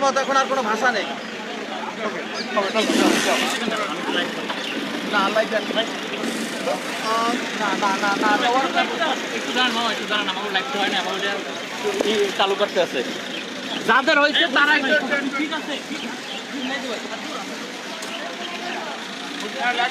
মতো এখন আর কোনো ভাষা নেই। না না না একটু দাঁড়ান মামা একটু দাঁড়ান আমার লাইফ হয় না আমার ই চালু করতে আছে? যাদের হয়েছে তারা ঠিক আছে আরে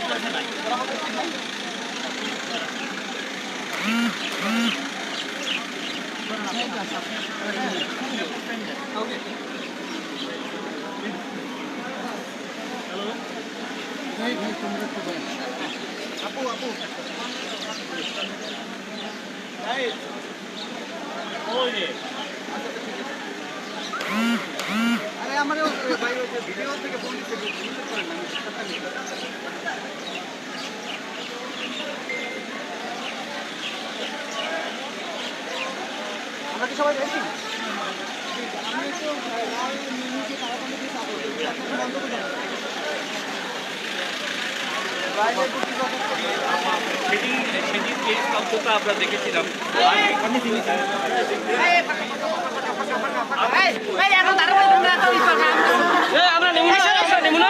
আমার ওই ভাই ওই যে ভিডিও থেকে ফোন দিচ্ছে রিসিভ করেন না, আমি সেটা নিই। আমরা কি সবাই রেডি সেদিন সেদিন যে শব্দটা আমরা দেখেছিলাম আমরা নেব না আমরা নেব না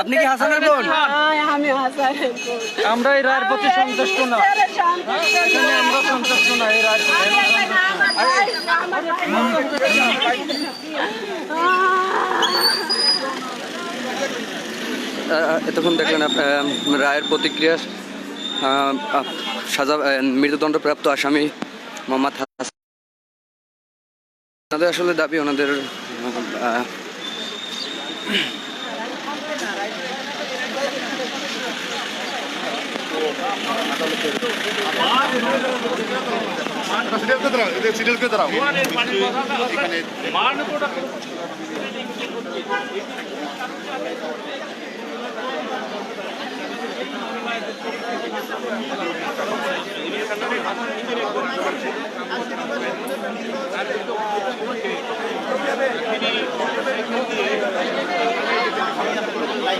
আপনি কি হাসানের বোন? হ্যাঁ। আমরা এই রায়ের প্রতি সন্তুষ্ট না এখানে আমরা সন্তুষ্ট না এই রায়ের এতক্ষণ দেখলেন আহ, রায়ের প্রতিক্রিয়া আহ, আহ, সাজা মৃত্যুদণ্ডপ্রাপ্ত আসামি মোহাম্মদ হাসান ওনাদের আসলে দাবি ওনাদের আহ, সিরিয়াল কে দাঁড়াও এদের সিরিয়াল কে দাঁড়াও ন্যায় বিচার পেয়েছেন কিনা আদালতে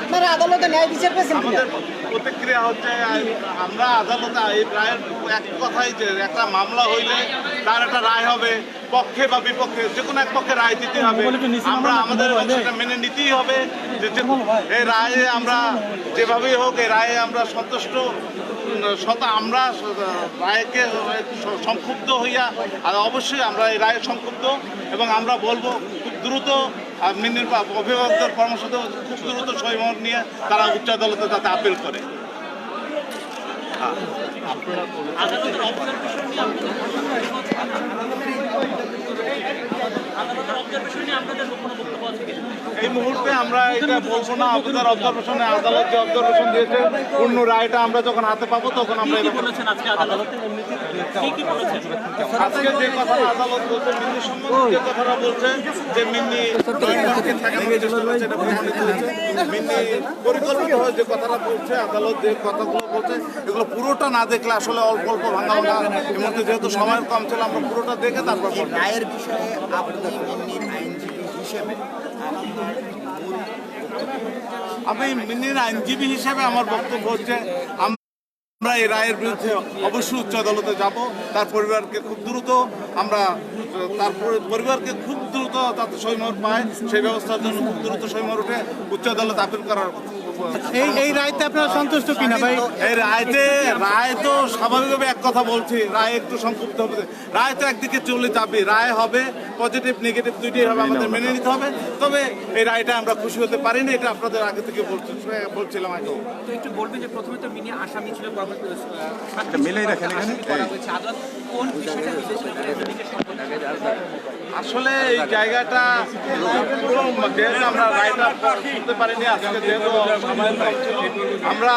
আপনারা আদালতে? ন্যায় বিচার পেয়েছেন কিনা? প্রতিক্রিয়া হচ্ছে আমরা আদালতে এই রায়ের এক কথাই যে একটা মামলা হইলে তার একটা রায় হবে পক্ষে বা বিপক্ষে যে কোনো এক পক্ষে রায় দিতে হবে। আমরা আমাদের মেনে নিতেই হবে। এই রায়ে আমরা যেভাবেই হোক এই রায়ে আমরা সন্তুষ্ট শত আমরা রায়কে সংক্ষুব্ধ হইয়া, আর অবশ্যই আমরা এই রায়ে সংক্ষুব্ধ, এবং আমরা বলব খুব দ্রুত অভিভাবকদের পরামর্শ খুব দ্রুত সহিমত নিয়ে তারা উচ্চ আদালতে তাতে আপিল করে। আদালতের অবজারভেশন নিয়ে আদালতের অবজারভেশন নিয়ে আপনাদের কোনো বক্তব্য আছে কি এই মুহূর্তে আমরা এটা বলব না আপনাদের অবজারভেশনে আদালত যে অবজারভেশন দিয়েছে পূর্ণ রায়টা আমরা যখন হাতে পাবো তখন আমরা কি এটা আজকে আদালতে? কি কি বলেছেন? আজকে যে কথা আদালত বলছে মিন্নি সম্বন্ধে যে কথাটা বলছে যে মিন্নি যে কথাটা আদালত যে কথাগুলো বলছে এগুলো পুরোটা না দেখলে আসলে অল্প অল্প ভাঙা ভাঙা এর মধ্যে যেহেতু সময় কম ছিল আমরা পুরোটা দেখে তারপর রায়ের বিষয়ে আমি মিন্নির আইনজীবী হিসেবে আমার বক্তব্য হচ্ছে, আমরা এই রায়ের বিরুদ্ধে অবশ্যই উচ্চ আদালতে যাব। তার পরিবারকে খুব দ্রুত আমরা, তার পরিবারকে খুব দ্রুত তাতে সৈমর পায়, সেই ব্যবস্থার জন্য খুব দ্রুত সৈমর উঠে উচ্চ আদালতে আপিল করার এই এই রায়তে আপনারা সন্তুষ্ট কিনা ভাই? এই রায়তে রায় তো স্বাভাবিকভাবে এক কথা বলছি রায় একটু সংক্ষিপ্ত হবে। রায় তো একদিকে চলে যাবে রায় হবে পজিটিভ নেগেটিভ দুইটাই হবে আমাদের মেনে নিতে হবে। তবে এই রায়টা আমরা খুশি হতে পারিনি এটা আপনাদের আগে থেকে বলছি বলছিলাম আগেও তো একটু বলবেন যে প্রথমে তো মিনি আসামি ছিল পরবর্তী রাখেন করা আদালত কোন বিষয়টা আসলে এই জায়গাটা আমরা রায়টা শুনতে পারিনি আজকে যেহেতু আমরা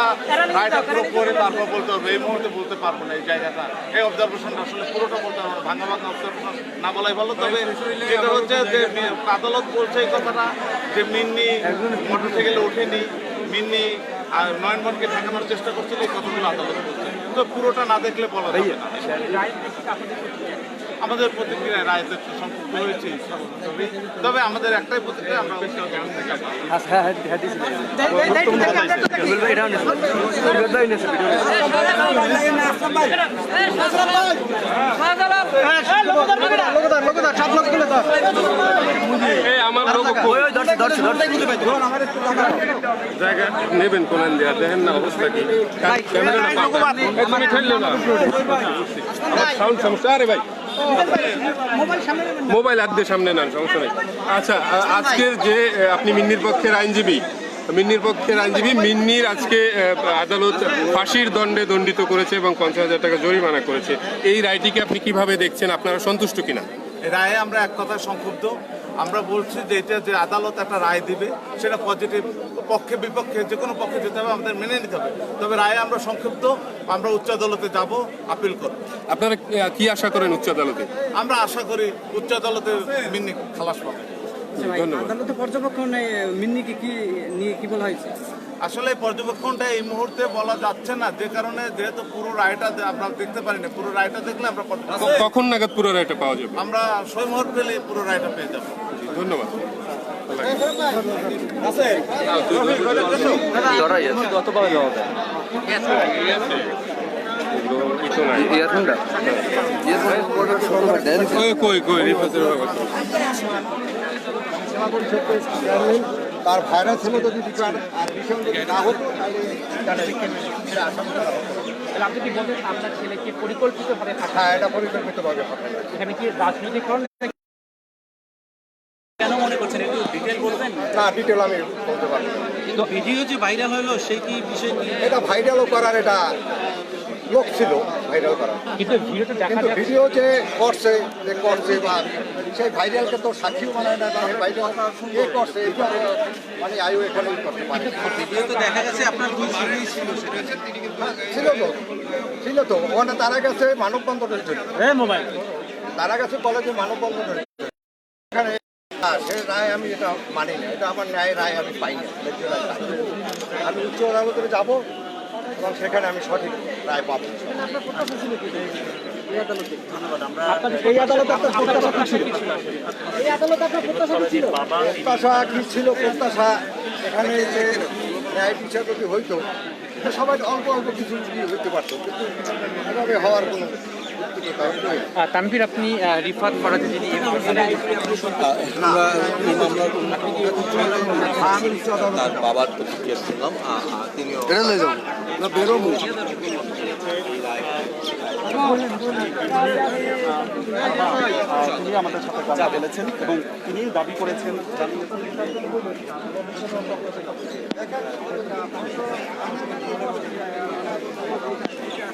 রায়টা পুরো করে তারপর বলতে পারব, এই মুহূর্তে বলতে পারব না এই জায়গাটা এই অবজারভেশনটা আসলে পুরোটা বলতে পারব না। ভাঙা ভাঙা অবজারভেশন না বলাই ভালো, তবে যেটা হচ্ছে যে আদালত বলছে এই কথাটা, যে মিন্নি মোটরসাইকেলে ওঠেনি, মিন্নি, আর নয়নমনকে ঠেকানোর চেষ্টা করছিল, এই কথাগুলো আদালত বলছে তো পুরোটা না দেখলে বলা যাবে না আমাদের প্রতিক্রিয়া রায়তে সম্পূর্ণ হয়েছে তবে তবে আমাদের একটাই প্রতিক্রিয়া আমরা জায়গা। নেবেন কোনান দেয়া দেখেন না অবস্থা কি। ক্যামেরাটা পাবেন। তুমি ঠেললো না। সাউন্ড সমস্যা আরে ভাই। মোবাইল হাত সামনে নেন, সমস্যা নেই। আচ্ছা আজকের যে আপনি মিন্নির পক্ষের আইনজীবী, মিন্নির পক্ষের আইনজীবী মিন্নির আজকে আদালত ফাঁসির দণ্ডে দণ্ডিত করেছে এবং পঞ্চাশ হাজার টাকা জরিমানা করেছে। এই রায়টিকে আপনি কীভাবে দেখছেন? আপনারা সন্তুষ্ট কিনা? রায়ে আমরা এক কথায় সংক্ষুব্ধ। আমরা বলছি যে এটা যে আদালত একটা রায় দিবে সেটা পজিটিভ পক্ষে বিপক্ষে যে কোনো পক্ষে যেতে হবে আমাদের মেনে নিতে হবে। তবে রায়ে আমরা সংক্ষিপ্ত আমরা উচ্চ আদালতে যাব আপিল করব। আপনারা কি আশা করেন উচ্চ আদালতে? আমরা আশা করি উচ্চ আদালতে মিন্নি খালাস পাবে। ধন্যবাদ আদালতে পর্যবেক্ষণে মিন্নিকে কি নিয়ে কি বলা হয়েছে? আসলে পর্যবেক্ষণটা এই মুহূর্তে বলা যাচ্ছে না যে কারণে যেহেতু পুরো রায়টা আমরা দেখতে পারি না পুরো রায়টা দেখলে আমরা পর্যবেক্ষণ- কখন নাগাদ পুরো রায়টা পাওয়া যাবে? আমরা সৈমহর পেলে পুরো রায়টা পেয়ে যাব। ধন্যবাদ। ইয়ারফোনটা ইয়ারফোন কই কই তার ভাইরাস হলো যদি বিচার আর বিষয় যদি না হতো তাহলে তাহলে আপনি কি বলছেন আপনার ছেলেকে পরিকল্পিতভাবে হ্যাঁ এটা পরিকল্পিতভাবে এখানে কি রাজনৈতিকরণ কেন মনে করছেন একটু ডিটেল বলবেন? না ডিটেল আমি বলতে পারব ভিডিও যে ভাইরাল হলো সেই কি বিষয় এটা ভাইরালও করার এটা লোক ছিল ভাইরাল করার কিন্তু কিন্তু ভিডিও যে করছে যে করছে বা সেই ভাইরালকে তো সাক্ষীও বানায় না সেই ভাইরাল কে করছে এটা মানে আয়ু এখানে করতে পারে। দেখা যাচ্ছে আপনার দুই ছেলেই ছিল ছিল তো ছিল তো। ওখানে তারা কাছে মানববন্ধন হয়েছিল মোবাইল। তারা কাছে কলেজে মানববন্ধন হয়েছিল এখানে না, সে রায় আমি এটা মানি না। এটা আমার ন্যায় রায় আমি না পাই না। আমি উচ্চ আদালতে যাব। এবং সেখানে আমি সঠিক রায় পাবো। প্রত্যাশা কি ছিল? প্রত্যাশা এখানে যে ন্যায় বিচার যদি হইতো তো সবাই অল্প অল্প কিছু হইতে পারতো কিন্তু এভাবে হওয়ার কোনো। তানভীর আপনি রিফাত ফরাজি যিনি তার বাবার প্রতিক্রিয়া শুনলাম। তিনিও বেরোবো। তিনি আমাদের সাথে কথা বলেছেন এবং তিনি দাবি করেছেন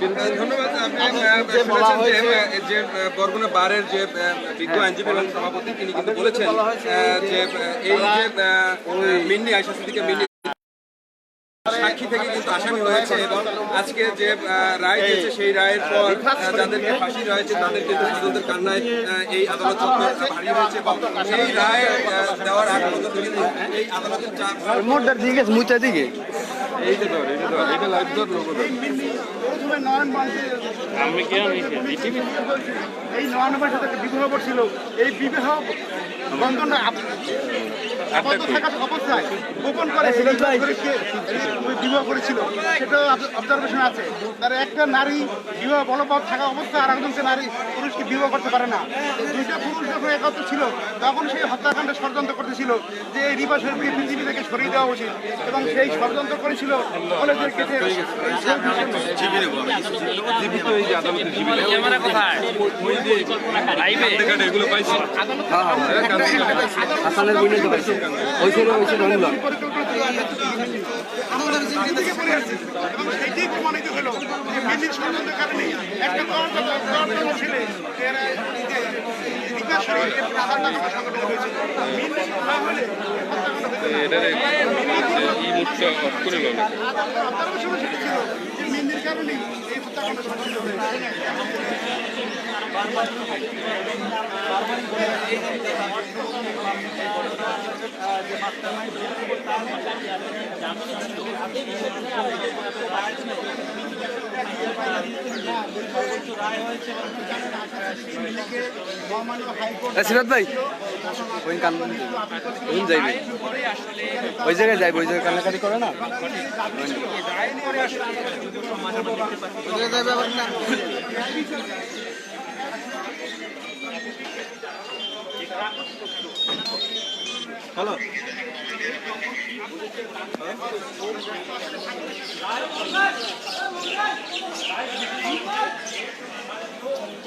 বিরুদ্ধে ধন্যবাদ। আপনি আহ, শুনেছেন যে আহ, যে বরগুনা বারের যে বিজ্ঞ আইনজীবী এবং সভাপতি তিনি কিন্তু বলেছেন যে এই যে মিন্নি আয়সা সিদ্দিকা মিন্নি সাক্ষী থেকে কিন্তু আসামি হয়েছে এবং আজকে যে রায় দিয়েছে সেই রায়ের পর যাদেরকে ফাঁসি রয়েছে তাদের কিন্তু স্বতন্ত্র কান্নায় এই আদালত চত্বর ভারী হয়েছে এবং এই রায় দেওয়ার আগ পর্যন্ত কিন্তু এই আদালতের চাপ দিকে। মুচা এই যে ধর এটা ধর এটা লাইভ ধর লোগো ধর। আমি এই নয়নবার সাথে একটা বিবাহ করছিল এই বিবাহ বন্ধন আবদ্ধ থাকা অবস্থায় গোপন করে বিবাহ করেছে, করেছিল। সেটাও অবজারভেশন আছে। তার একটা নারী বিবাহ বলবৎ থাকা অবস্থায় আর একজনকে নারী পুরুষকে বিবাহ করতে পারে না। দুইটা পুরুষ যখন একত্র ছিল তখন সেই হত্যাকাণ্ডে ষড়যন্ত্র করতেছিল যে এই রিবা শরীফকে পৃথিবী থেকে সরিয়ে দেওয়া উচিত। এবং সেই ষড়যন্ত্র করেছিল কলেজের কেটে ওই ছেলে ওই ছেলে হলো এই মুখটা করে লো কারণে সিরাত ভাই। ওই কান ওই যাইবে ওই জায়গায় যাইবে ওই জায়গায় কান্নাকাটি করে না? হ্যালো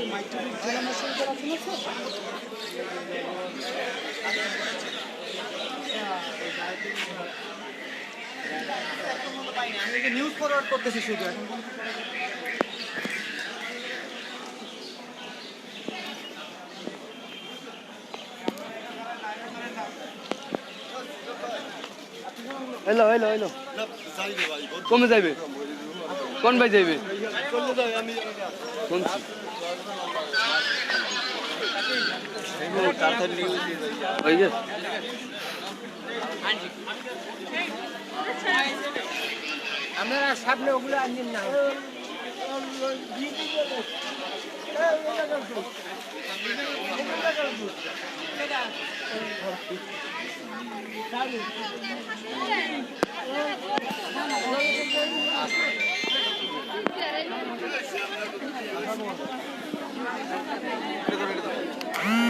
মাইক্রোফোন নিউজ ফরওয়ার্ড করতেছি শুধু। এখন হ্যালো হ্যালো। হ্যালো কমে যাইবে? কোন ভাই যাইবে? ওই যে। আপনারা সামনে ওগুলো আনছেন না। এই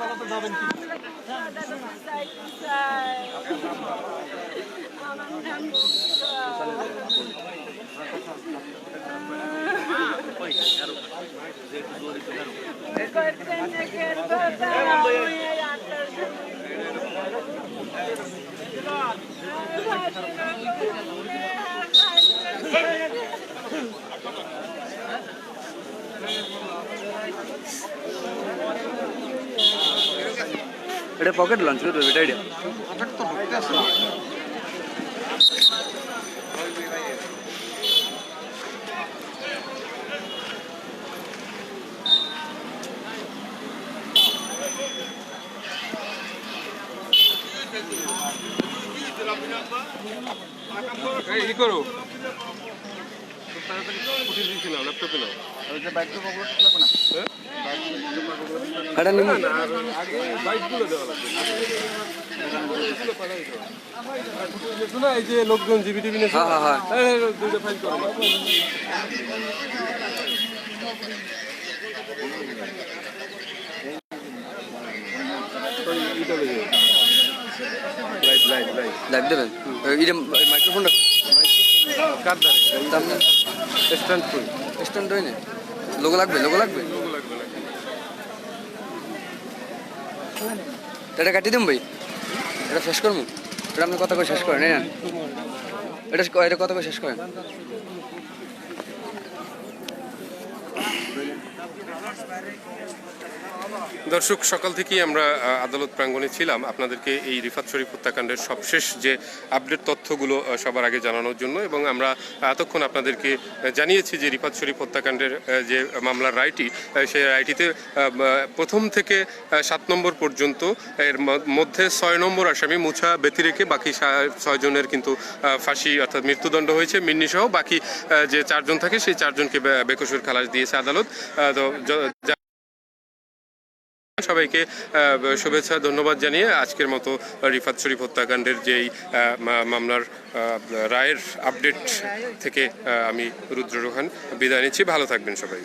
করবে তো যাবেন এই ই করো খুব তাড়াতাড়ি ফুটে দিয়েছি নাও ল্যাপটপে নাও হ্যাঁ? এটা নিম না আর আগে বাইকগুলো দেওয়া লাগবে এগুলো পাঠাই দাও। আর ফুটে দিয়েছ না এই যে লোকজন জিবি টিভি নিয়েছে হ্যাঁ, হ্যাঁ, এই, দুইটা ফাইল করো। লাইভ দেবেন? এই মাইক্রোফোনটা কার দ্বারে? স্ট্যান্ড হয় না লোগো লাগবে? লোগো লাগবে? এটা কাটি দিম ভাই। এটা শেষ করব? এটা আপনি কথা করে শেষ করেন? এই। এটা এটা কথা করে শেষ করেন? দর্শক, সকাল থেকেই আমরা আদালত প্রাঙ্গণে ছিলাম। আপনাদেরকে এই রিফাত শরীফ হত্যাকাণ্ডের সবশেষ যে আপডেট তথ্যগুলো সবার আগে জানানোর জন্য এবং আমরা এতক্ষণ আপনাদেরকে জানিয়েছি যে রিফাত শরীফ হত্যাকাণ্ডের যে মামলার রায়টি সেই রায়টিতে প্রথম থেকে সাত নম্বর পর্যন্ত, এর মধ্যে ছয় নম্বর আসামি মুছা ব্যতি রেখে বাকি ছয়জনের কিন্তু ফাঁসি অর্থাৎ মৃত্যুদণ্ড হয়েছে। মিন্নি সহ বাকি যে চারজন থাকে, সেই চারজনকে বেকসুর খালাস দিয়েছে আদালত। তো সবাইকে শুভেচ্ছা, ধন্যবাদ জানিয়ে আজকের মতো রিফাত শরীফ হত্যাকাণ্ডের যেই মামলার রায়ের আপডেট থেকে আমি রুদ্র রোহান বিদায় নিচ্ছি। ভালো থাকবেন সবাই।